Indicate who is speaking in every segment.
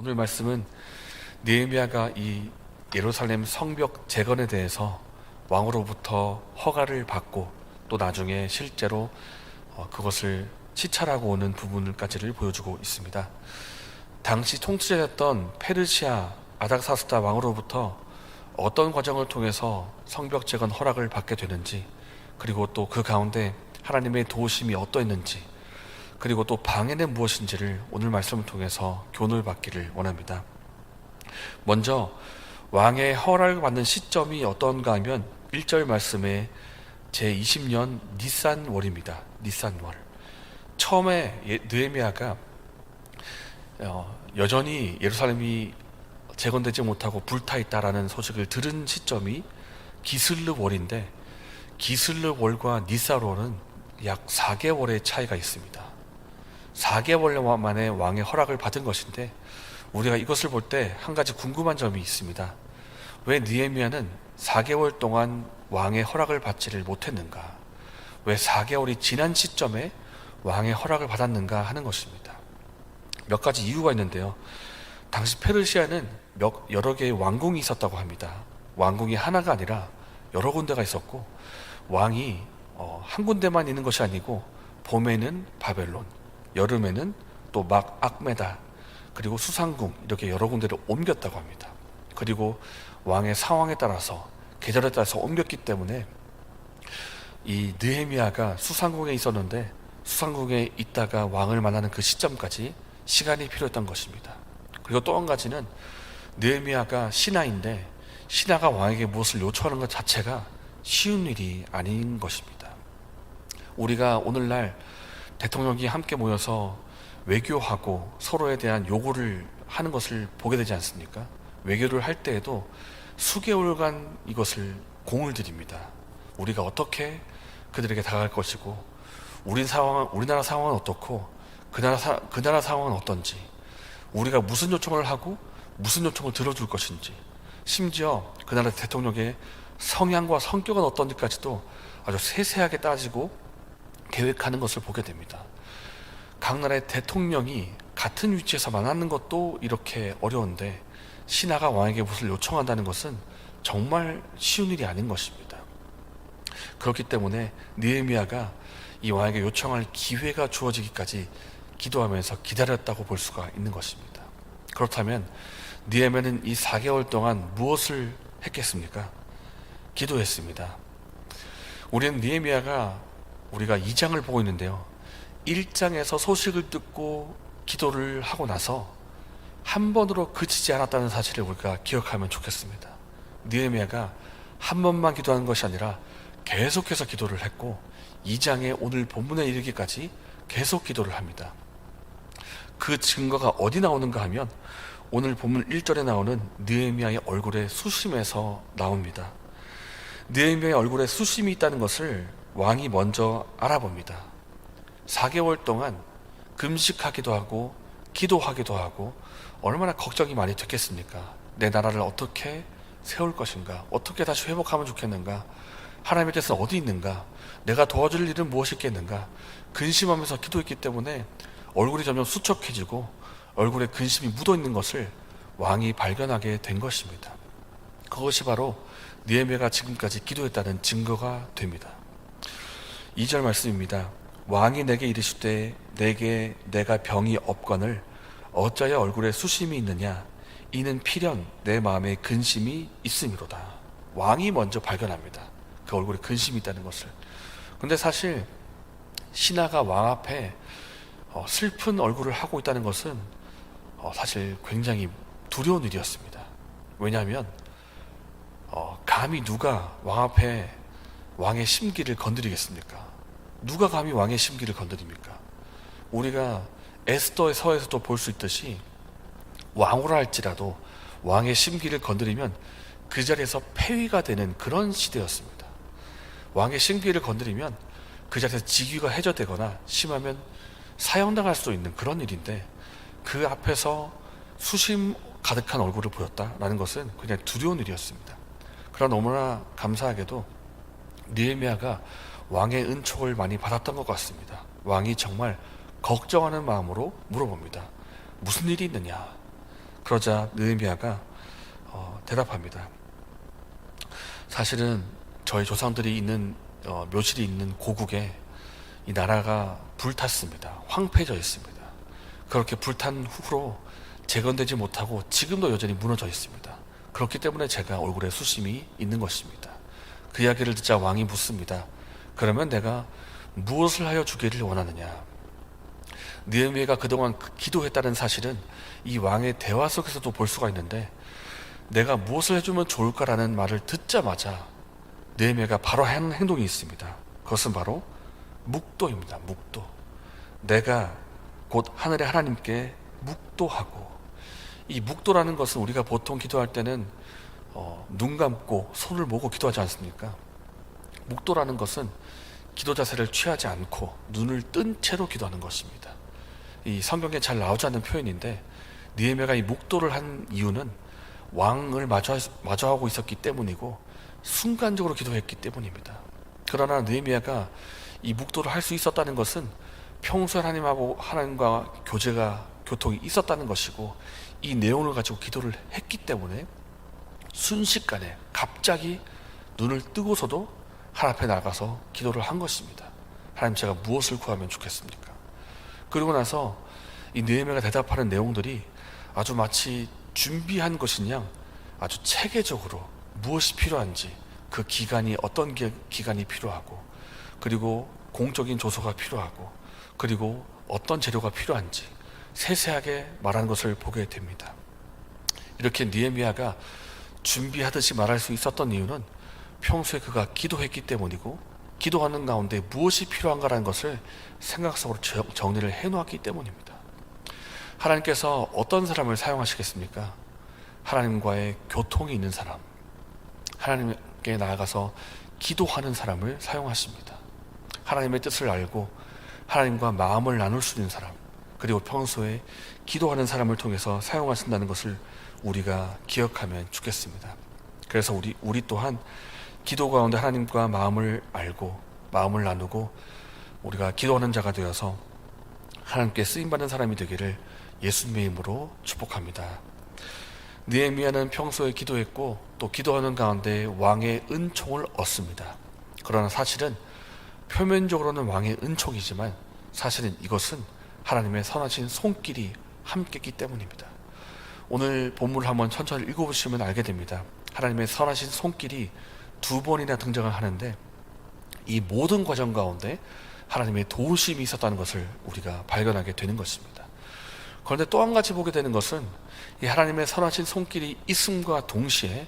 Speaker 1: 오늘 말씀은 느헤미야가 이 예루살렘 성벽 재건에 대해서 왕으로부터 허가를 받고 또 나중에 실제로 어, 그것을 시찰하고 오는 부분까지를 보여주고 있습니다. 당시 통치자였던 페르시아 아닥사스다 왕으로부터 어떤 과정을 통해서 성벽 재건 허락을 받게 되는지 그리고 또 그 가운데 하나님의 도우심이 어떠했는지 그리고 또 방해는 무엇인지를 오늘 말씀을 통해서 교훈을 받기를 원합니다. 먼저 왕의 허락을 받는 시점이 어떤가 하면 1절 말씀에 제20년 니산월입니다. 니산월. 처음에 예- 느헤미야가 어, 여전히 예루살렘이 재건되지 못하고 불타 있다라는 소식을 들은 시점이 기슬르월인데 기슬르월과 니사월은 약 4개월의 차이가 있습니다. 4개월 만에 왕의 허락을 받은 것인데 우리가 이것을 볼 때 한 가지 궁금한 점이 있습니다. 왜 느헤미야는 4개월 동안 왕의 허락을 받지를 못했는가? 왜 4개월이 지난 시점에 왕의 허락을 받았는가 하는 것입니다. 몇 가지 이유가 있는데요. 당시 페르시아는 몇, 여러 개의 왕궁이 있었다고 합니다. 왕궁이 하나가 아니라 여러 군데가 있었고 왕이 어, 한 군데만 있는 것이 아니고 봄에는 바벨론, 여름에는 또 막 악메다 그리고 수상궁 이렇게 여러 군데를 옮겼다고 합니다. 그리고 왕의 상황에 따라서 계절에 따라서 옮겼기 때문에 이 느헤미야가 수상궁에 있었는데 수상궁에 있다가 왕을 만나는 그 시점까지 시간이 필요했던 것입니다. 그리고 또 한 가지는 느헤미야가 신하인데 신하가 왕에게 무엇을 요청하는 것 자체가 쉬운 일이 아닌 것입니다. 우리가 오늘날 대통령이 함께 모여서 외교하고 서로에 대한 요구를 하는 것을 보게 되지 않습니까? 외교를 할 때에도 수개월간 이것을 공을 들입니다. 우리가 어떻게 그들에게 다가갈 것이고 우리 상황, 우리나라 상황은 어떻고 그 나라, 사, 그 나라 상황은 어떤지 우리가 무슨 요청을 하고 무슨 요청을 들어줄 것인지 심지어 그 나라 대통령의 성향과 성격은 어떤지까지도 아주 세세하게 따지고 계획하는 것을 보게 됩니다. 각 나라의 대통령이 같은 위치에서 만나는 것도 이렇게 어려운데 신하가 왕에게 무엇을 요청한다는 것은 정말 쉬운 일이 아닌 것입니다. 그렇기 때문에 느헤미야가 이 왕에게 요청할 기회가 주어지기까지 기도하면서 기다렸다고 볼 수가 있는 것입니다. 그렇다면 느헤미야는 이 4개월 동안 무엇을 했겠습니까? 기도했습니다. 우리는 느헤미야가 우리가 2장을 보고 있는데요. 1장에서 소식을 듣고 기도를 하고 나서 한 번으로 그치지 않았다는 사실을 우리가 기억하면 좋겠습니다. 느헤미야가 한 번만 기도하는 것이 아니라 계속해서 기도를 했고 2장의 오늘 본문에 이르기까지 계속 기도를 합니다. 그 증거가 어디 나오는가 하면 오늘 본문 1절에 나오는 느헤미야의 얼굴에 수심에서 나옵니다. 느헤미야의 얼굴에 수심이 있다는 것을 왕이 먼저 알아봅니다. 4개월 동안 금식하기도 하고 기도하기도 하고 얼마나 걱정이 많이 됐겠습니까? 내 나라를 어떻게 세울 것인가? 어떻게 다시 회복하면 좋겠는가? 하나님의 뜻은 어디 있는가? 내가 도와줄 일은 무엇이 있겠는가? 근심하면서 기도했기 때문에 얼굴이 점점 수척해지고 얼굴에 근심이 묻어 있는 것을 왕이 발견하게 된 것입니다. 그것이 바로 니에메가 지금까지 기도했다는 증거가 됩니다. 2절 말씀입니다. 왕이 내게 이르시되 내게 내가 병이 없거늘 어찌하여 얼굴에 수심이 있느냐 이는 필연 내 마음에 근심이 있음이로다. 왕이 먼저 발견합니다. 그 얼굴에 근심이 있다는 것을. 근데 사실 신하가 왕 앞에 어, 슬픈 얼굴을 하고 있다는 것은 어, 사실 굉장히 두려운 일이었습니다. 왜냐하면 어, 감히 누가 왕 앞에 왕의 심기를 건드리겠습니까? 누가 감히 왕의 심기를 건드립니까? 우리가 에스더의 서에서도 볼 수 있듯이 왕으로 할지라도 왕의 심기를 건드리면 그 자리에서 폐위가 되는 그런 시대였습니다. 왕의 심기를 건드리면 그 자리에서 직위가 해저되거나 심하면 사형당할 수 있는 그런 일인데 그 앞에서 수심 가득한 얼굴을 보였다라는 것은 그냥 두려운 일이었습니다. 그러나 너무나 감사하게도 느헤미야가 왕의 은총을 많이 받았던 것 같습니다. 왕이 정말 걱정하는 마음으로 물어봅니다. 무슨 일이 있느냐? 그러자 느헤미야가 어, 대답합니다. 사실은 저희 조상들이 있는 어, 묘실이 있는 고국에 이 나라가 불탔습니다. 황폐해져 있습니다. 그렇게 불탄 후로 재건되지 못하고 지금도 여전히 무너져 있습니다. 그렇기 때문에 제가 얼굴에 수심이 있는 것입니다. 그 이야기를 듣자 왕이 묻습니다. 그러면 내가 무엇을 하여 주기를 원하느냐? 느헤미야가 그동안 그 기도했다는 사실은 이 왕의 대화 속에서도 볼 수가 있는데 내가 무엇을 해주면 좋을까라는 말을 듣자마자 느헤미야가 바로 한 행동이 있습니다. 그것은 바로 묵도입니다. 묵도. 내가 곧 하늘의 하나님께 묵도하고 이 묵도라는 것은 우리가 보통 기도할 때는 어, 눈 감고 손을 모고 기도하지 않습니까? 묵도라는 것은 기도 자세를 취하지 않고 눈을 뜬 채로 기도하는 것입니다. 이 성경에 잘 나오지 않는 표현인데 니에메가 이 묵도를 한 이유는 왕을 마주 마주하고 있었기 때문이고 순간적으로 기도했기 때문입니다. 그러나 느헤미야가 이 묵도를 할 수 있었다는 것은 평소 하나님하고 하나님과 교제가 교통이 있었다는 것이고 이 내용을 가지고 기도를 했기 때문에 순식간에 갑자기 눈을 뜨고서도 하나님 앞에 나가서 기도를 한 것입니다. 하나님 제가 무엇을 구하면 좋겠습니까? 그리고 나서 이 느헤미야가 대답하는 내용들이 아주 마치 준비한 양 아주 체계적으로 무엇이 필요한지 그 기간이 어떤 기, 기간이 필요하고 그리고 공적인 조서가 필요하고 그리고 어떤 재료가 필요한지 세세하게 말하는 것을 보게 됩니다. 이렇게 니에미아가 준비하듯이 말할 수 있었던 이유는 평소에 그가 기도했기 때문이고 기도하는 가운데 무엇이 필요한가라는 것을 생각 속으로 정리를 해놓았기 때문입니다. 하나님께서 어떤 사람을 사용하시겠습니까? 하나님과의 교통이 있는 사람, 하나님께 나아가서 기도하는 사람을 사용하십니다. 하나님의 뜻을 알고 하나님과 마음을 나눌 수 있는 사람, 그리고 평소에 기도하는 사람을 통해서 사용하신다는 것을 우리가 기억하면 좋겠습니다. 그래서 우리, 우리 또한 기도 가운데 하나님과 마음을 알고 마음을 나누고 우리가 기도하는 자가 되어서 하나님께 쓰임 받는 사람이 되기를 예수님의 이름으로 축복합니다. 느헤미야는 평소에 기도했고 또 기도하는 가운데 왕의 은총을 얻습니다. 그러나 사실은 표면적으로는 왕의 은총이지만 사실은 이것은 하나님의 선하신 손길이 함께했기 때문입니다. 오늘 본문을 한번 천천히 읽어보시면 알게 됩니다. 하나님의 선하신 손길이 두 번이나 등장을 하는데 이 모든 과정 가운데 하나님의 도우심이 있었다는 것을 우리가 발견하게 되는 것입니다. 그런데 또 한 가지 보게 되는 것은 이 하나님의 선하신 손길이 있음과 동시에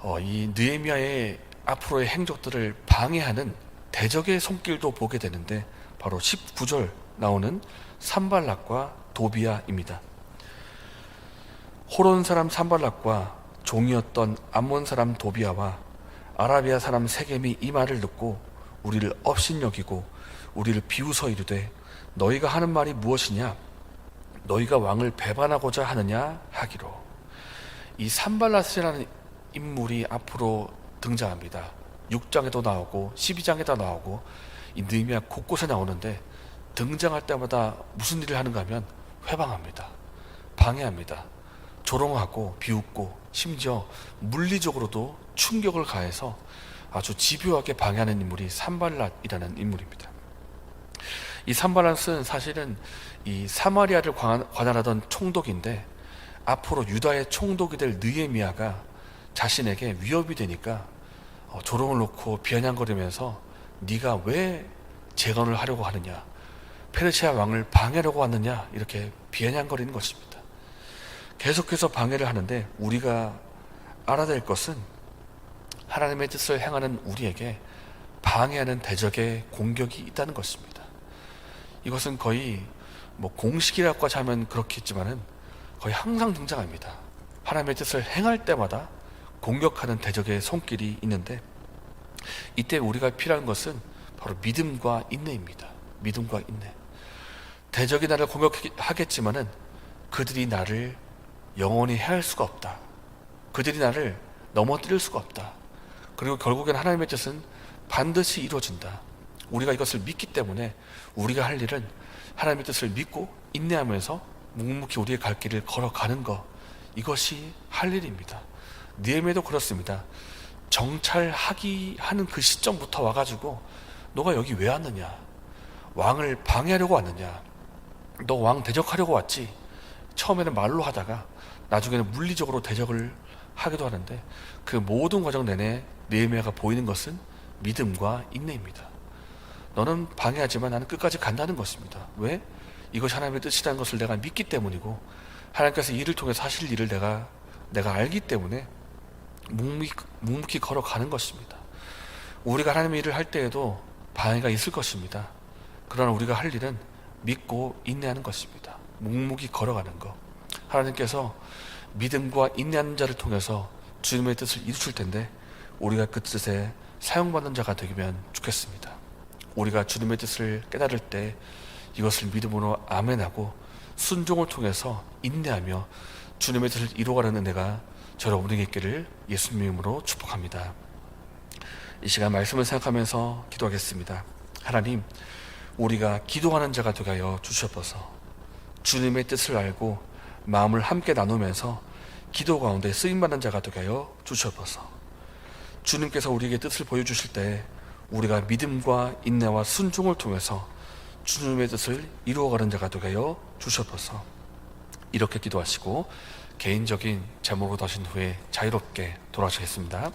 Speaker 1: 어, 이 느에미아의 앞으로의 행적들을 방해하는 대적의 손길도 보게 되는데 바로 19절 나오는 산발락과 도비아입니다. 호론 사람 산발락과 종이었던 암몬 사람 도비아와 아라비아 사람 세겜이 이 말을 듣고 우리를 업신여기고 우리를 비웃어 이르되 너희가 하는 말이 무엇이냐 너희가 왕을 배반하고자 하느냐 하기로 이 산발라스라는 인물이 앞으로 등장합니다. 6장에도 나오고 12장에도 나오고 이 느헤미야 곳곳에 나오는데 등장할 때마다 무슨 일을 하는가 하면 회방합니다. 방해합니다. 조롱하고 비웃고 심지어 물리적으로도 충격을 가해서 아주 집요하게 방해하는 인물이 산발랏이라는 인물입니다. 이 산발랏은 사실은 이 사마리아를 관할하던 총독인데 앞으로 유다의 총독이 될 느에미아가 자신에게 위협이 되니까 어, 조롱을 놓고 비아냥거리면서 네가 왜 재건을 하려고 하느냐 페르시아 왕을 방해하려고 왔느냐 이렇게 비아냥거리는 것입니다. 계속해서 방해를 하는데 우리가 알아야 될 것은 하나님의 뜻을 행하는 우리에게 방해하는 대적의 공격이 있다는 것입니다. 이것은 거의 뭐 공식이라고 하면 그렇겠지만은 거의 항상 등장합니다. 하나님의 뜻을 행할 때마다 공격하는 대적의 손길이 있는데 이때 우리가 필요한 것은 바로 믿음과 인내입니다. 믿음과 인내. 대적이 나를 공격하겠지만은 그들이 나를 영원히 해할 수가 없다. 그들이 나를 넘어뜨릴 수가 없다. 그리고 결국엔 하나님의 뜻은 반드시 이루어진다. 우리가 이것을 믿기 때문에 우리가 할 일은 하나님의 뜻을 믿고 인내하면서 묵묵히 우리의 갈 길을 걸어가는 것 이것이 할 일입니다. 니에미도 그렇습니다. 정찰하기 하는 그 시점부터 와가지고 너가 여기 왜 왔느냐? 왕을 방해하려고 왔느냐? 너 왕 대적하려고 왔지? 처음에는 말로 하다가 나중에는 물리적으로 대적을 하기도 하는데 그 모든 과정 내내 느헤미야가 보이는 것은 믿음과 인내입니다. 너는 방해하지만 나는 끝까지 간다는 것입니다. 왜? 이것이 하나님의 뜻이라는 것을 내가 믿기 때문이고 하나님께서 이를 통해서 하실 일을 내가 내가 알기 때문에 묵묵히 걸어가는 것입니다. 우리가 하나님의 일을 할 때에도 방해가 있을 것입니다. 그러나 우리가 할 일은 믿고 인내하는 것입니다. 묵묵히 걸어가는 것. 하나님께서 믿음과 인내하는 자를 통해서 주님의 뜻을 이루실 텐데 우리가 그 뜻에 사용받는 자가 되면 좋겠습니다. 우리가 주님의 뜻을 깨달을 때 이것을 믿음으로 아멘하고 순종을 통해서 인내하며 주님의 뜻을 이루어가는 은혜가 저 여러분에게 있기를 예수님 이름으로 축복합니다. 이 시간 말씀을 생각하면서 기도하겠습니다. 하나님, 우리가 기도하는 자가 되게 하여 주시옵소서. 주님의 뜻을 알고 마음을 함께 나누면서 기도 가운데 쓰임 받는 자가 되게 하여 주시옵소서. 주님께서 우리에게 뜻을 보여주실 때 우리가 믿음과 인내와 순종을 통해서 주님의 뜻을 이루어가는 자가 되게 하여 주시옵소서. 이렇게 기도하시고 개인적인 제목으로 다신 후에 자유롭게 돌아가시겠습니다.